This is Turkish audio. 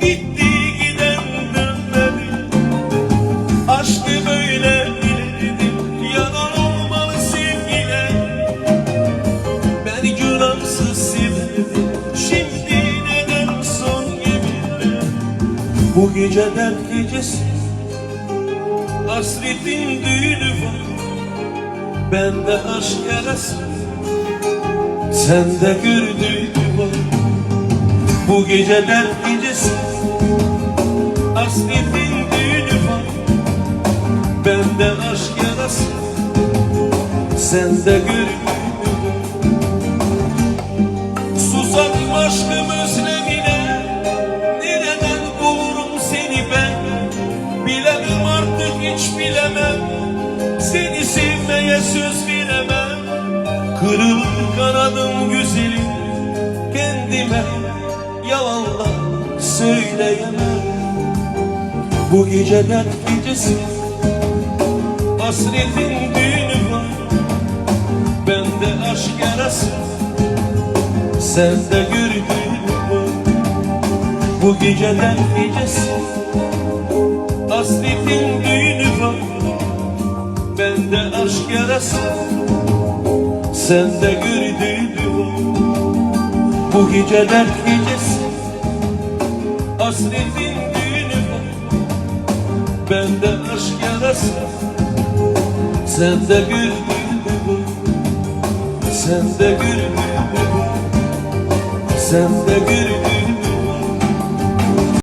Gitti giden dönmedi Aşkı böyle bilirdim Yalan olmalı Ben günahsız severdim Şimdi neden son yeminler? Bu gece dert gecesi düğünü var. Bende aşk yarası Sende gördüğü var Bu gece dert gecesi. Hasretin düğünü var. Bende aşk yarası. Sende gördüğü var Susadım aşkım özlemine. Nereden bulurum seni ben? Bilemem artık hiç bilemem. Seni sevmeye söz veremem. Kırılır kanadım güzelim. Kendime yalanla söyleyemem Bu gece dert gecesi Hasretin düğünü. Var Bende aşk yarası Sende gördüğüm var Bu gece dert gecesi Hasretin düğünü var. Bende aşk yarası Sende gördüğüm var Bu gece dert Hasretin düğünü var Bende aşk yarası Sende gördüğüm var Sende gördüğüm var Sende gördüğüm